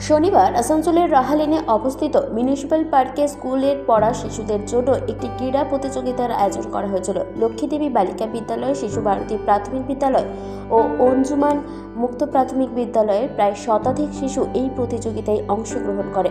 শনিবার আসানসোলের রাহালেনে অবস্থিত মিউনিসিপ্যাল পার্কে স্কুলের পড়া শিশুদের জন্য একটি ক্রীড়া প্রতিযোগিতার আয়োজন করা হয়েছিল। লক্ষ্মীদেবী বালিকা বিদ্যালয়, শিশু ভারতী প্রাথমিক বিদ্যালয় ও অঞ্জুমান মুক্ত প্রাথমিক বিদ্যালয়ের প্রায় শতাধিক শিশু এই প্রতিযোগিতায় অংশগ্রহণ করে।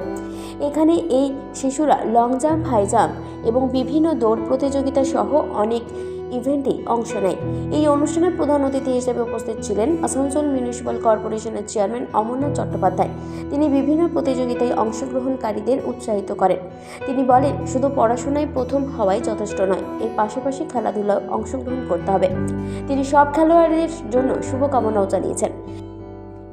এখানে এই শিশুরা লং জাম্প, হাই জাম্প এবং বিভিন্ন দৌড় প্রতিযোগিতা সহ অনেক ইভেন্টে অংশ নেয়। এই অনুষ্ঠানে প্রধান অতিথি হিসেবে উপস্থিত ছিলেন আসানসোল মিউনিসিপ্যাল কর্পোরেশনের চেয়ারম্যান অমরনাথ চট্টোপাধ্যায়। তিনি বিভিন্ন প্রতিযোগিতায় অংশগ্রহণকারীদের উৎসাহিত করেন। তিনি বলেন, শুধু পড়াশোনায় প্রথম হওয়াই যথেষ্ট নয়, এর পাশাপাশি খেলাধুলায় অংশগ্রহণ করতে হবে। তিনি সব খেলোয়াড়দের জন্য শুভকামনাও জানিয়েছেন।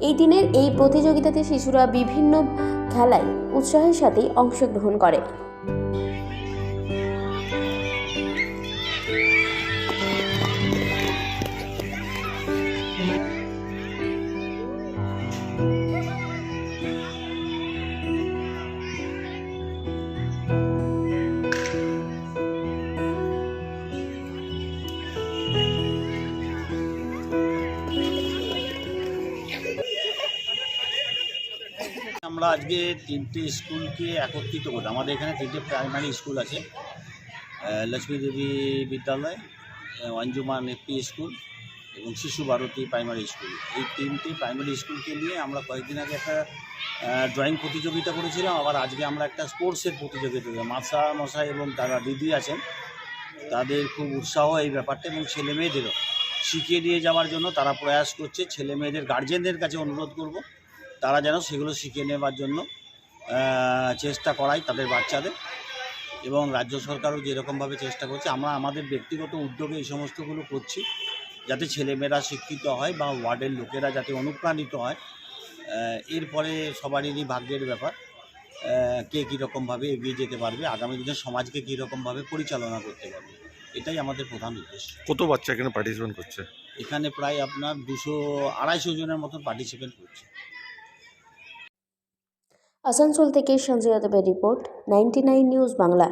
এই দিনের এই প্রতিযোগিতাতে শিশুরা বিভিন্ন খেলায় উৎসাহের সাথে অংশগ্রহণ করে। আমরা আজকে তিনটে স্কুলকে একত্রিত করি আমাদের এখানে তিনটে প্রাইমারি স্কুল আছে। লক্ষ্মী দেবী বিদ্যালয় অঞ্জুমান এপি স্কুল এবং শিশু ভারতী প্রাইমারি স্কুল এই তিনটি প্রাইমারি স্কুলকে নিয়ে আমরা কয়েকদিন আগে একটা ড্রয়িং প্রতিযোগিতা করেছিলাম। আবার আজকে আমরা একটা স্পোর্টসের প্রতিযোগিতা। মাসা মশাই এবং তারা দিদি আছেন। তাদের খুব উৎসাহ এই ব্যাপারটা এবং ছেলে মেয়েদেরও শিখিয়ে দিয়ে যাওয়ার জন্য তারা প্রয়াস করছে। ছেলে মেয়েদের গার্জেনদের কাছে অনুরোধ করব। তারা যেন সেগুলো শিখে নেবার জন্য চেষ্টা করায় তাদের বাচ্চাদের এবং রাজ্য সরকারও যেরকমভাবে চেষ্টা করছে আমরা আমাদের ব্যক্তিগত উদ্যোগে এই সমস্তগুলো করছি যাতে ছেলেমেয়েরা শিক্ষিত হয় বা ওয়ার্ডের লোকেরা যাতে অনুপ্রাণিত হয়। এরপরে সবারই ভাগ্যের ব্যাপার কে কীরকমভাবে এগিয়ে যেতে পারবে আগামী দিনে সমাজকে কীরকমভাবে পরিচালনা করতে পারবে এটাই আমাদের প্রধান উদ্দেশ্য। কত বাচ্চা এখানে পার্টিসিপেট করছে? এখানে প্রায় আপনার দুশো আড়াইশো জনের মতন পার্টিসিপেট করছে। আসানসোল থেকে সঞ্জয় দেবের রিপোর্ট নাইনটি নিউজ বাংলা।